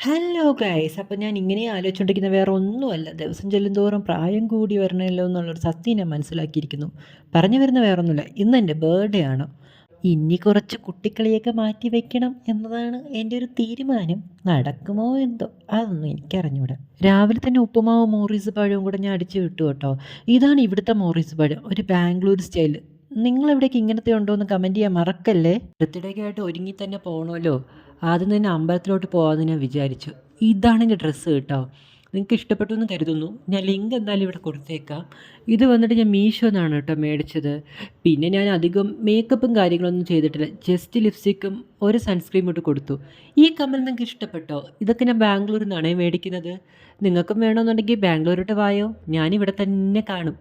Hello guys അപ്പോൾ ഞാൻ ഇങ്ങനെ ആലോചിച്ചുകൊണ്ടിരിക്കുന്ന വേറെ ഒന്നുമല്ല ദിവസം ചെല്ലുന്തോറും പ്രായം കൂടി വരണമല്ലോ എന്നുള്ളൊരു സത്യം ഞാൻ മനസ്സിലാക്കിയിരിക്കുന്നു. പറഞ്ഞു വരുന്ന വേറെ ഒന്നുമില്ല ഇന്ന് എന്റെ ബർത്ത്ഡേ ആണ്. ഇനി കുറച്ച് കുട്ടിക്കളിയൊക്കെ മാറ്റി വയ്ക്കണം എന്നതാണ് എന്റെ ഒരു തീരുമാനം. നടക്കുമോ എന്തോ? അതൊന്നും എനിക്കറിഞ്ഞൂടെ. രാവിലെ തന്നെ ഉപ്പുമാവ് മോറീസ് പഴവും കൂടെ ഞാൻ അടിച്ചു വിട്ടു കേട്ടോ. ഇതാണ് ഇവിടുത്തെ മോറീസ് പഴം. ഒരു ബാംഗ്ലൂർ സ്റ്റൈൽ നിങ്ങളെവിടേക്ക് ഇങ്ങനത്തെ ഉണ്ടോ എന്ന് കമന്റ് ചെയ്യാൻ മറക്കല്ലേ? ബർത്ത്ഡേക്കായിട്ട് ഒരുങ്ങി തന്നെ പോകണമല്ലോ ആദ്യം തന്നെ അമ്പലത്തിലോട്ട് പോകാമെന്ന് ഞാൻ വിചാരിച്ചു. ഇതാണ് എന്റെ ഡ്രസ്സ് കേട്ടോ. നിങ്ങൾക്ക് ഇഷ്ടപ്പെട്ടു എന്ന് കരുതുന്നു. ഞാൻ ലിങ്ക് എന്തായാലും ഇവിടെ കൊടുത്തേക്കാം. ഇത് വന്നിട്ട് ഞാൻ മീഷോ എന്നാണ് കേട്ടോ മേടിച്ചത്. പിന്നെ ഞാൻ അധികം മേക്കപ്പും കാര്യങ്ങളൊന്നും ചെയ്തിട്ടില്ല. ജസ്റ്റ് ലിപ്സ്റ്റിക്കും ഒരു സൺസ്ക്രീം ഇട്ട് കൊടുത്തു. ഈ കമ്മൽ നിങ്ങൾക്ക് ഇഷ്ടപ്പെട്ടോ? ഇതൊക്കെ ഞാൻ ബാംഗ്ലൂരിൽ നിന്നാണ് മേടിക്കുന്നത്. നിങ്ങൾക്കും വേണമെന്നുണ്ടെങ്കിൽ ബാംഗ്ലൂരിട്ട് വായോ? ഞാനിവിടെ തന്നെ കാണും.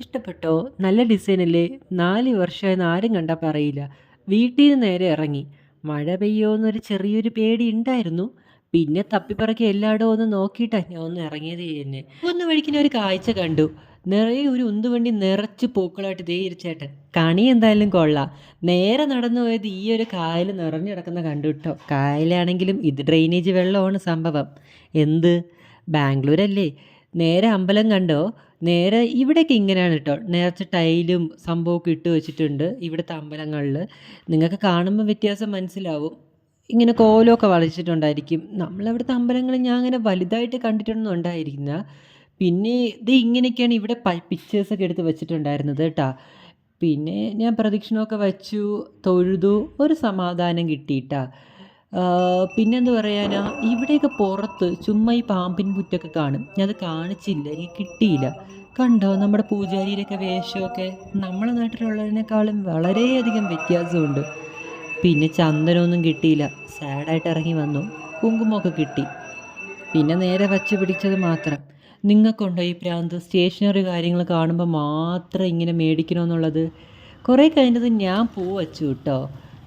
ഇഷ്ടപ്പെട്ടോ? നല്ല ഡിസൈനല്ലേ നാല് വർഷമായെന്ന് ആരും കണ്ടാൽ പറയില്ല. വീട്ടിൽ നിന്ന് നേരെ ഇറങ്ങി. മഴ പെയ്യോന്നൊരു ചെറിയൊരു പേടി ഉണ്ടായിരുന്നു പിന്നെ തപ്പിപ്പറക്കി എല്ലായിടവും ഒന്ന് നോക്കിയിട്ടാണ് ഞാൻ ഒന്ന് ഇറങ്ങിയത് തന്നെ ഒന്ന് വഴിക്കിന് ഒരു കാഴ്ച കണ്ടു. നിറയെ ഒരു ഉന്തുവണ്ടി നിറച്ച് പൂക്കളായിട്ട് ദേ ഇരിച്ചേട്ടൻ ചേട്ടൻ. കണി എന്തായാലും കൊള്ളാം. നേരെ നടന്നു പോയത് ഈ ഒരു കായൽ നിറഞ്ഞു കിടക്കുന്ന കണ്ടു കേട്ടോ കായലാണെങ്കിലും ഇത് ഡ്രെയിനേജ് വെള്ളമാണ് സംഭവം. എന്ത്? ബാംഗ്ലൂരല്ലേ? നേരെ അമ്പലം കണ്ടോ? നേരെ ഇവിടെയൊക്കെ ഇങ്ങനെയാണ് കേട്ടോ നേരത്തെ ടൈലും സംഭവമൊക്കെ ഇട്ട് വെച്ചിട്ടുണ്ട് ഇവിടുത്തെ അമ്പലങ്ങളിൽ നിങ്ങൾക്ക് കാണുമ്പോൾ വ്യത്യാസം മനസ്സിലാവും. ഇങ്ങനെ കോലമൊക്കെ വളച്ചിട്ടുണ്ടായിരിക്കും. നമ്മളവിടുത്തെ അമ്പലങ്ങൾ ഞാൻ അങ്ങനെ വലുതായിട്ട് കണ്ടിട്ടൊന്നും ഉണ്ടായിരിക്കുന്ന പിന്നെ ഇത് ഇങ്ങനെയൊക്കെയാണ് ഇവിടെ പിക്ചേഴ്സൊക്കെ എടുത്ത് വെച്ചിട്ടുണ്ടായിരുന്നത് കേട്ടോ പിന്നെ ഞാൻ പ്രദക്ഷിണമൊക്കെ വച്ചു തൊഴുതു ഒരു സമാധാനം കിട്ടിയിട്ടാ. പിന്നെന്ത് പറയാനാ ഇവിടെയൊക്കെ പുറത്ത് ചുമ്മാ ഈ പാമ്പിൻ പുറ്റൊക്കെ കാണും. ഞാൻ അത് കാണിച്ചില്ല എനിക്ക് കിട്ടിയില്ല. കണ്ടോ നമ്മുടെ പൂജാരിയിലൊക്കെ വേഷമൊക്കെ? നമ്മുടെ നാട്ടിലുള്ളതിനേക്കാളും വളരെയധികം വ്യത്യാസമുണ്ട്. പിന്നെ ചന്ദനമൊന്നും കിട്ടിയില്ല. സാഡായിട്ട് ഇറങ്ങി വന്നു. കുങ്കുമൊക്കെ കിട്ടി. പിന്നെ നേരെ വച്ച് പിടിച്ചത് മാത്രം. നിങ്ങൾക്കുണ്ടോ ഈ പ്രാന്ത്? സ്റ്റേഷനറി കാര്യങ്ങൾ കാണുമ്പോൾ മാത്രം ഇങ്ങനെ മേടിക്കണമെന്നുള്ളത് കുറേ കഴിഞ്ഞത് ഞാൻ പൂ വച്ചു കേട്ടോ.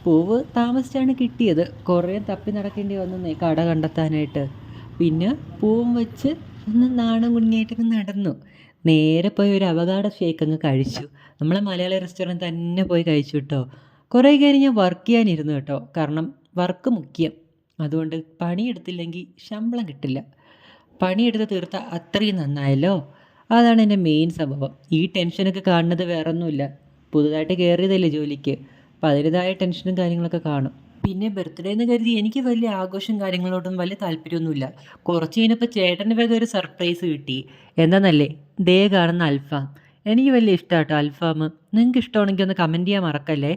പൂവ് താമസിച്ചാണ് കിട്ടിയത്. കുറേ തപ്പി നടക്കേണ്ടി വന്നു കട കണ്ടെത്താനായിട്ട്. പിന്നെ പൂവും വെച്ച് ഒന്ന് നാണം കുടുങ്ങിയിട്ടൊക്കെ നടന്നു. നേരെ പോയി ഒരു അവകാട ഷേക്ക് അങ്ങ് കഴിച്ചു. നമ്മളെ മലയാളി റെസ്റ്റോറന്റ് തന്നെ പോയി കഴിച്ചു കേട്ടോ കുറേ കാര്യം ഞാൻ വർക്ക് ചെയ്യാനിരുന്നു കേട്ടോ കാരണം വർക്ക് മുഖ്യം. അതുകൊണ്ട് പണിയെടുത്തില്ലെങ്കിൽ ശമ്പളം കിട്ടില്ല. പണിയെടുത്ത് തീർത്ത അത്രയും നന്നായല്ലോ? അതാണ് എന്റെ മെയിൻ സംഭവം. ഈ ടെൻഷനൊക്കെ കാണുന്നത് വേറൊന്നുമില്ല. പുതുതായിട്ട് കയറിയതല്ലേ ജോലിക്ക്. അപ്പോൾ അതിന്റെതായ ടെൻഷനും കാര്യങ്ങളൊക്കെ കാണും. പിന്നെ ബർത്ത്ഡേ എന്ന് കരുതി എനിക്ക് വലിയ ആഘോഷം കാര്യങ്ങളോടൊന്നും വലിയ താല്പര്യമൊന്നുമില്ല. കുറച്ച് കഴിഞ്ഞപ്പോൾ ചേട്ടന്റെ വേഗം ഒരു സർപ്രൈസ് കിട്ടി. എന്താണെന്നല്ലേ ദേ കാണുന്ന അൽഫാം. എനിക്ക് വലിയ ഇഷ്ടമാട്ടോ അൽഫാം. നിങ്ങൾക്ക് ഇഷ്ടമാണെങ്കിൽ ഒന്ന് കമന്റ് ചെയ്യാൻ മറക്കല്ലേ?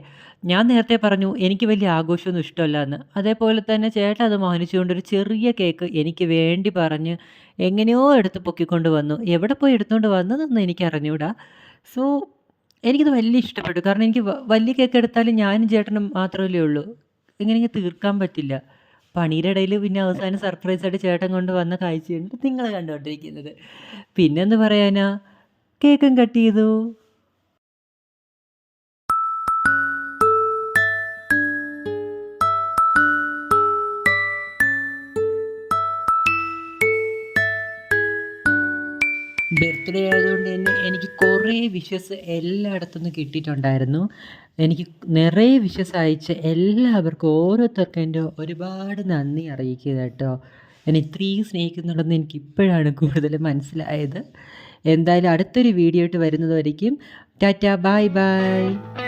ഞാൻ നേരത്തെ പറഞ്ഞു എനിക്ക് വലിയ ആഘോഷമൊന്നും ഇഷ്ടമല്ല എന്ന് അതേപോലെ തന്നെ ചേട്ടൻ അത് മാനിച്ചുകൊണ്ട് ഒരു ചെറിയ കേക്ക് എനിക്ക് വേണ്ടി പറഞ്ഞ് എങ്ങനെയോ എടുത്ത് പൊക്കിക്കൊണ്ട് വന്നു. എവിടെ പോയി എടുത്തുകൊണ്ട് വന്നതെന്ന് എനിക്ക് അറിഞ്ഞൂടാ സോ എനിക്കിത് വലിയ ഇഷ്ടപ്പെട്ടു. കാരണം എനിക്ക് വലിയ കേക്ക് എടുത്താലും ഞാനും ചേട്ടനും മാത്രമല്ലേ ഉള്ളൂ. ഇങ്ങനെ തീർക്കാൻ പറ്റില്ല. പണിയുടെ ഇടയിൽ പിന്നെ അവസാനം സർപ്രൈസായിട്ട് ചേട്ടൻ കൊണ്ട് വന്ന കാഴ്ചയുണ്ട് നിങ്ങൾ കണ്ടുകൊണ്ടിരിക്കുന്നത്. പിന്നെന്ത് പറയാനാ? കേക്കും കട്ട് ചെയ്തു. ബർത്ത്ഡേ ആയതുകൊണ്ട് തന്നെ എനിക്ക് കുറേ വിഷസ് എല്ലായിടത്തുനിന്ന് കിട്ടിയിട്ടുണ്ടായിരുന്നു. എനിക്ക് നിറയെ വിഷസ് അയച്ച എല്ലാവർക്കും ഓരോരുത്തർക്കും എന്റെ ഒരുപാട് നന്ദി അറിയിക്കുക കേട്ടോ. എന്നെ ഇത്രയും സ്നേഹിക്കുന്നുണ്ടെന്ന് എനിക്ക് ഇപ്പോഴാണ് കൂടുതൽ മനസ്സിലായത്. എന്തായാലും അടുത്തൊരു വീഡിയോ ആയിട്ട് വരുന്നതായിരിക്കും ടാറ്റ ബൈ ബൈ.